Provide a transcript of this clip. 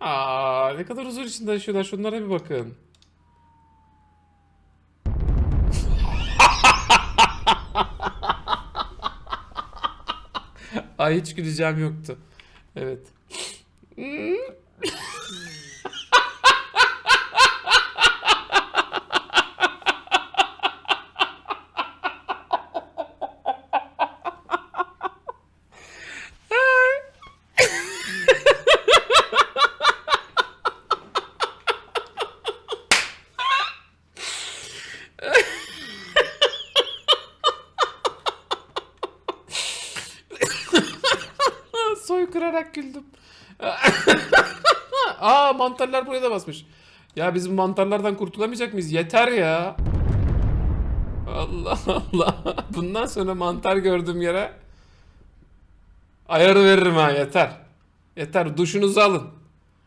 Aa, ne kadar huzur içinde yaşıyorlar. Şunlara bir bakın. Ay hiç güleceğim yoktu. Evet. Soykırarak güldüm. Aa mantarlar buraya da basmış. Ya bizim mantarlardan kurtulamayacak mıyız? Yeter ya. Allah Allah. Bundan sonra mantar gördüğüm yere ayarı veririm ha yeter. Yeter duşunuzu alın.